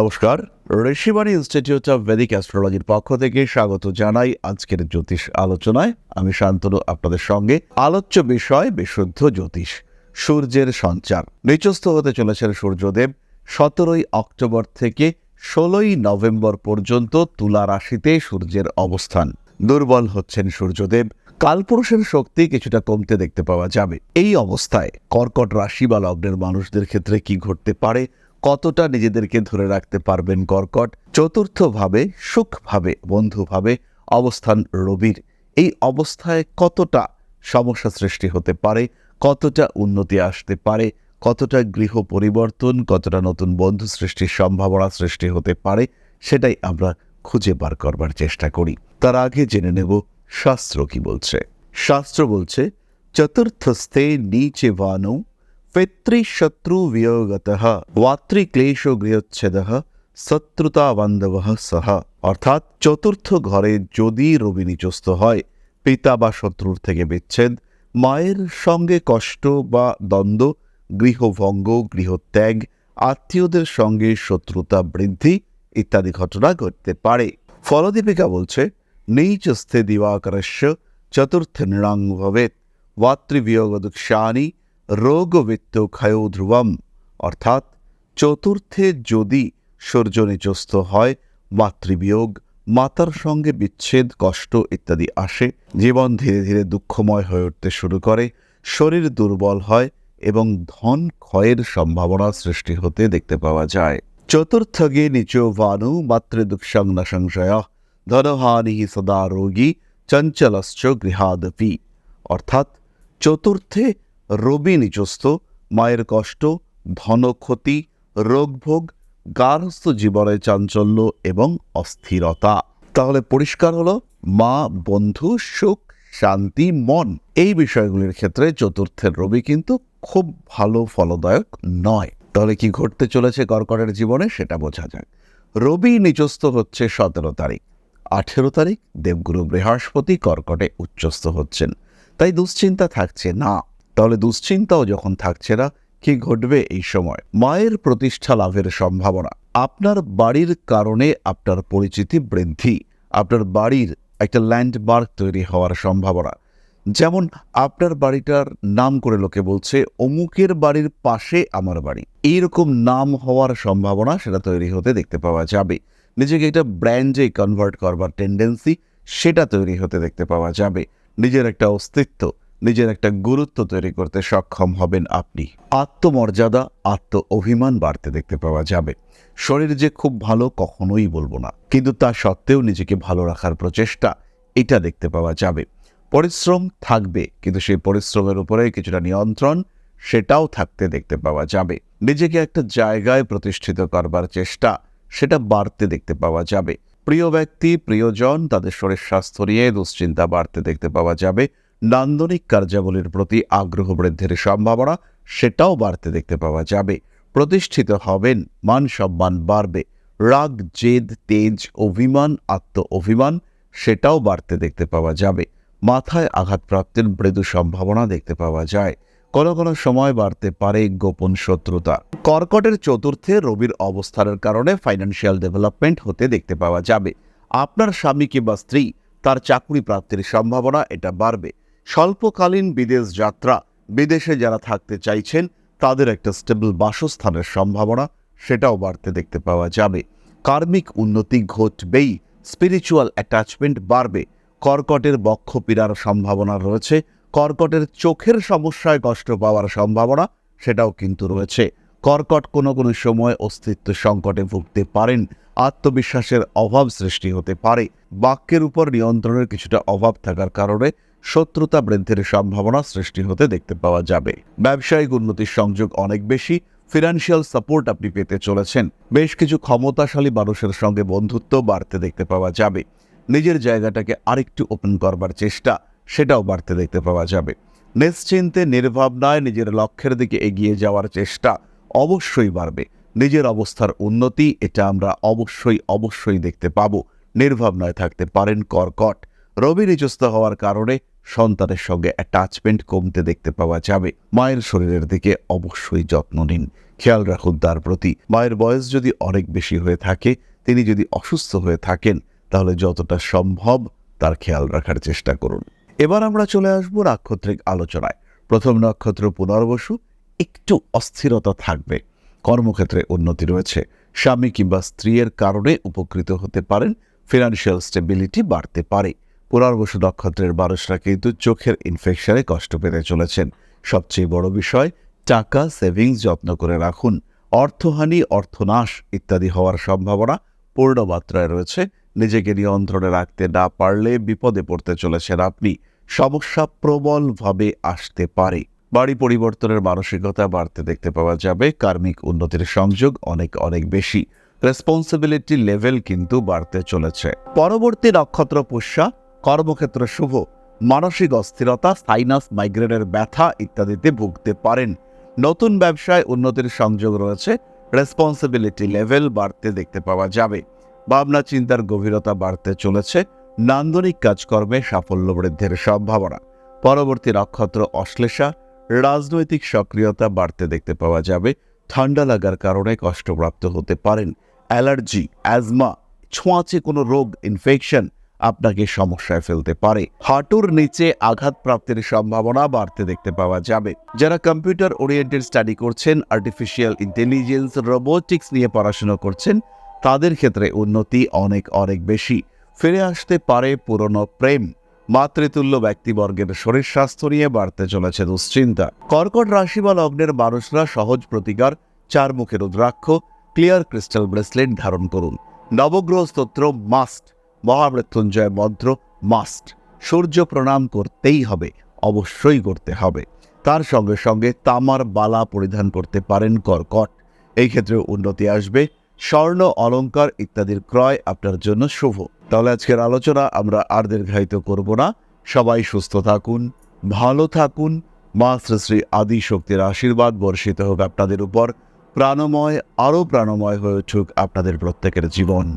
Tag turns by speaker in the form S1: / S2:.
S1: নমস্কার, Rishibani institute of Vedic অ্যাস্ট্রোলজির পক্ষ থেকে স্বাগত জানাই আজকের জ্যোতিষ আলোচনায়। আমি শান্তনু, আপনাদের সঙ্গে আলোচ্য বিষয়, বিশুদ্ধ জ্যোতিষ, সূর্যের সঞ্চার। নিচস্থ হতে চলেছেন সূর্যদেব, সতেরোই অক্টোবর থেকে ষোলোই নভেম্বর পর্যন্ত তুলা রাশিতে সূর্যের অবস্থান। দুর্বল হচ্ছেন সূর্যদেব। কালপুরুষের শক্তি কিছুটা কমতে দেখতে পাওয়া যাবে। এই অবস্থায় কর্কট রাশি বা লগ্নের মানুষদের ক্ষেত্রে কি ঘটতে পারে কতটা নিজেদেরকে ধরে রাখতে পারবেন কর্কট? চতুর্থভাবে সুখভাবে বন্ধুভাবে অবস্থান রবির। এই অবস্থায় কতটা সমস্যা সৃষ্টি হতে পারে? কতটা উন্নতি আসতে পারে? কতটা গৃহ পরিবর্তন? কতটা নতুন বন্ধু সৃষ্টির সম্ভাবনা সৃষ্টি হতে পারে? সেটাই আমরা খুঁজে বার করবার চেষ্টা করি। তার আগে জেনে নেব শাস্ত্র কি বলছে। শাস্ত্র বলছে, চতুর্থস্থে নিচে বানু পিতৃশত্রু বিয়োগত ওয়াতৃক্লেশ গৃহচ্ছেদ শত্রুতা বান্ধব সহ অর্থাৎ চতুর্থ ঘরে যদি রবি নিচস্থ হয়, পিতা বা শত্রুর থেকে বিচ্ছেদ, মায়ের সঙ্গে কষ্ট বা দ্বন্দ্ব, গৃহভঙ্গ, গৃহত্যাগ, আত্মীয়দের সঙ্গে শত্রুতা বৃদ্ধি ইত্যাদি ঘটনা ঘটতে পারে। ফলদীপিকা বলছে নীচস্থে দিবাকরস্য চতুর্থ নৃণাং ভবেত মাতৃবিয়োগদুক্ষানি রোগবিত্ত ক্ষয় ধ্রুবম অর্থাৎ চতুর্থে যদি সূর্য নিচস্থ হয়, মাতৃবিয়োগ, মাতার সঙ্গে বিচ্ছেদ, কষ্ট ইত্যাদি আসে, জীবন ধীরে ধীরে দুঃখময় হয়ে উঠতে শুরু করে, শরীর দুর্বল হয় এবং ধন ক্ষয়ের সম্ভাবনা সৃষ্টি হতে দেখতে পাওয়া যায়। চতুর্থগে নিচো ভানু মাতৃদুঃসংন সংশয়, ধনহানি সদা রোগী, চঞ্চলশ্চ গৃহাদপি, অর্থাৎ চতুর্থে রবি নিচস্থ মায়ের কষ্ট, ধনক্ষতি, রোগভোগ, গার্হস্থ জীবনের চাঞ্চল্য এবং অস্থিরতা। তাহলে পরিষ্কার হলো, মা, বন্ধু, সুখ, শান্তি, মন, এই বিষয়গুলির ক্ষেত্রে চতুর্থের রবি কিন্তু খুব ভালো ফলদায়ক নয়। তাহলে কি ঘটতে চলেছে কর্কটের জীবনে? সেটা বোঝা যাক। রবি নিচস্থ হচ্ছে সতেরো তারিখ। আঠেরো তারিখ দেবগুরু বৃহস্পতি কর্কটে উচ্চস্থ হচ্ছেন। তাই দুশ্চিন্তা থাকছে না। তাহলে দুশ্চিন্তাও যখন থাকছে না, কি ঘটবে এই সময়? মায়ের প্রতিষ্ঠা লাভের সম্ভাবনা। আপনার বাড়ির কারণে আপনার পরিচিতি বৃদ্ধি। আপনার বাড়ির একটা ল্যান্ডমার্ক তৈরি হওয়ার সম্ভাবনা। যেমন আপনার বাড়িটার নাম করে লোকে বলছে, অমুকের বাড়ির পাশে আমার বাড়ি। এইরকম নাম হওয়ার সম্ভাবনা সেটা তৈরি হতে দেখতে পাওয়া যাবে। নিজেকে একটা ব্র্যান্ডে কনভার্ট করবার টেন্ডেন্সি সেটা তৈরি হতে দেখতে পাওয়া যাবে। নিজের একটা অস্তিত্ব নিজের একটা গুরুত্ব তৈরি করতে সক্ষম হবেন আপনি। আত্মমর্যাদা আত্ম অভিমান বাড়তে দেখতে পাওয়া যাবে। শরীর যে খুব ভালো কখনোই বলব না। কিন্তু তা সত্ত্বেও নিজেকে ভালো রাখার প্রচেষ্টা, এটা দেখতে পাওয়া যাবে। পরিশ্রম থাকবে, কিন্তু সেই পরিশ্রমের উপরে কিছুটা নিয়ন্ত্রণ, সেটাও থাকতে দেখতে পাওয়া যাবে। নিজেকে একটা জায়গায় প্রতিষ্ঠিত করবার চেষ্টা, সেটা বাড়তে দেখতে পাওয়া যাবে। প্রিয় ব্যক্তি, প্রিয়জন, তাদের শরীর স্বাস্থ্য নিয়ে দুশ্চিন্তা বাড়তে দেখতে পাওয়া যাবে। নান্দনিক কার্যাবলীর প্রতি আগ্রহ বৃদ্ধির সম্ভাবনা সেটাও বাড়তে দেখতে পাওয়া যাবে। প্রতিষ্ঠিত হবেন মান সম্মান বাড়বে। রাগ, জেদ, তেজ, অভিমান আত্ম অভিমান সেটাও বাড়তে দেখতে পাওয়া যাবে। মাথায় আঘাতপ্রাপ্তির মৃদু সম্ভাবনা দেখতে পাওয়া যায়। কোনো কোনো সময় বাড়তে পারে গোপন শত্রুতা। কর্কটের চতুর্থে রবির অবস্থানের কারণে ফাইন্যান্সিয়াল ডেভেলপমেন্ট হতে দেখতে পাওয়া যাবে। আপনার স্বামী কিংবা স্ত্রী তার চাকরি প্রাপ্তির সম্ভাবনা এটা বাড়বে। স্বল্পকালীন বিদেশ যাত্রা, বিদেশে যারা থাকতে চাইছেন, তাদের একটা স্টেবল বাসস্থানের সম্ভাবনা, সেটাও বাড়তে দেখতে পাওয়া যাবে। কার্মিক উন্নতি ঘটবেই স্পিরিচুয়াল অ্যাটাচমেন্ট বাড়বে। কর্কটের বক্ষ পীড়ার সম্ভাবনা রয়েছে, কর্কটের চোখের সমস্যায় কষ্ট পাওয়ার সম্ভাবনা, সেটাও কিন্তু রয়েছে। কর্কট কোনো কোনো সময় অস্তিত্ব সংকটে ভুগতে পারেন, আত্মবিশ্বাসের অভাব সৃষ্টি হতে পারে। বাক্যের উপর নিয়ন্ত্রণের কিছুটা অভাব থাকার কারণে শত্রুতা বৃদ্ধির সম্ভাবনা সৃষ্টি হতে দেখতে পাওয়া যাবে। ব্যবসায়িক উন্নতির সংযোগ অনেক বেশি ফিনান্সিয়াল সাপোর্ট আপনি পেতে চলেছেন। বেশ কিছু ক্ষমতাশালী মানুষের সঙ্গে বন্ধুত্ব বাড়তে দেখতে পাওয়া যাবে। নিজের জায়গাটাকে আরেকটু ওপেন করবার চেষ্টা, সেটাও বাড়তে দেখতে পাওয়া যাবে। নিশ্চিন্তে, নির্ভাবনায় নিজের লক্ষ্যের দিকে এগিয়ে যাওয়ার চেষ্টা অবশ্যই বাড়বে। নিজের অবস্থার উন্নতি, এটা আমরা অবশ্যই অবশ্যই দেখতে পাবো। নির্ভাবনায় থাকতে পারেন কর্কট। রবি নিচস্থ হওয়ার কারণে সন্তানের সঙ্গে অ্যাটাচমেন্ট কমতে দেখতে পাওয়া যাবে। মায়ের শরীরের দিকে অবশ্যই যত্ন নিন। খেয়াল রাখুন তার প্রতি। মায়ের বয়স যদি অনেক বেশি হয়ে থাকে, তিনি যদি অসুস্থ হয়ে থাকেন, তাহলে যতটা সম্ভব তার খেয়াল রাখার চেষ্টা করুন। এবার আমরা চলে আসব নাক্ষত্রিক আলোচনায়। প্রথম নক্ষত্র পুনর্বসু, একটু অস্থিরতা থাকবে। কর্মক্ষেত্রে উন্নতি রয়েছে। স্বামী কিংবা স্ত্রীর কারণে উপকৃত হতে পারেন। ফিনান্সিয়াল স্টেবিলিটি বাড়তে পারে। পুনর্বসু নক্ষত্রের মানুষরা কিন্তু চোখের ইনফেকশনে কষ্ট পেতে চলেছেন। সবচেয়ে বড় বিষয়, টাকা সেভিংস যত্ন করে রাখুন। অর্থহানি, অর্থনাশ ইত্যাদি হওয়ার সম্ভাবনা পূর্ণ মাত্রায় রয়েছে। নিজেকে নিয়ন্ত্রণে রাখতে না পারলে বিপদে পড়তে চলেছেন আপনি। সমস্যা প্রবলভাবে আসতে পারে। বাড়ি পরিবর্তনের মানসিকতা বাড়তে দেখতে পাওয়া যাবে। কার্মিক উন্নতির সংযোগ অনেক অনেক বেশি। রেসপন্সিবিলিটি লেভেল কিন্তু বাড়তে চলেছে। পরবর্তী নক্ষত্র পুষ্যা কর্মক্ষেত্র শুভ, মানসিক অস্থিরতা সাইনাস মাইগ্রেনের ব্যথা ইত্যাদিতে ভুগতে পারেন। নতুন ব্যবসায় উন্নতির সংযোগ রয়েছে রেসপন্সিবিলিটি লেভেল বাড়তে দেখতে পাওয়া যাবে। ভাবনা চিন্তার গভীরতা বাড়তে চলেছে, নান্দনিক কাজকর্মে সাফল্য বৃদ্ধির সম্ভাবনা। পরবর্তী নক্ষত্র অশ্লেষা, রাজনৈতিক সক্রিয়তা বাড়তে দেখতে পাওয়া যাবে, ঠান্ডা লাগার কারণে কষ্টপ্রাপ্ত হতে পারেন। অ্যালার্জি, অ্যাজমা, ছোঁয়াচে কোনো রোগ ইনফেকশন আপনাকে সমস্যায় ফেলতে পারে। হাঁটুর নিচে আঘাত প্রাপ্তির সম্ভাবনা বাড়তে দেখতে পাওয়া যাবে। যারা কম্পিউটার ওরিয়েন্টেড স্টাডি করছেন আর্টিফিশিয়াল ইন্টেলিজেন্স রোবোটিক্স নিয়ে পড়াশোনা করছেন, তাদের ক্ষেত্রে উন্নতি অনেক অনেক বেশি। ফিরে আসতে পারে পুরনো প্রেম। মাতৃতুল্য ব্যক্তিবর্গের শরীর স্বাস্থ্য নিয়ে বাড়তে চলেছে দুশ্চিন্তা। কর্কট রাশি বা লগ্নের মানুষরা সহজ প্রতিকার চার মুখের রুদ্রাক্ষ ক্লিয়ার ক্রিস্টাল ব্রেসলেট ধারণ করুন। নবগ্রহ স্তোত্র মাস্ট। মহামৃত্যুঞ্জয় মন্ত্র মাস্ট। সূর্য প্রণাম করতেই হবে, অবশ্যই করতে হবে। তার সঙ্গে সঙ্গে তামার বালা পরিধান করতে পারেন কর্কট। এই ক্ষেত্রে উন্নতি আসবে। স্বর্ণ অলংকার ইত্যাদির ক্রয় আপনার জন্য শুভ। তাহলে আজকের আলোচনা আমরা আর দীর্ঘায়িত করব না। সবাই সুস্থ থাকুন, ভালো থাকুন। মা শ্রী শ্রী আদি শক্তির আশীর্বাদ বর্ষিত হোক আপনাদের উপর। প্রাণময়, আরও প্রাণময় হয়ে উঠুক আপনাদের প্রত্যেকের জীবন।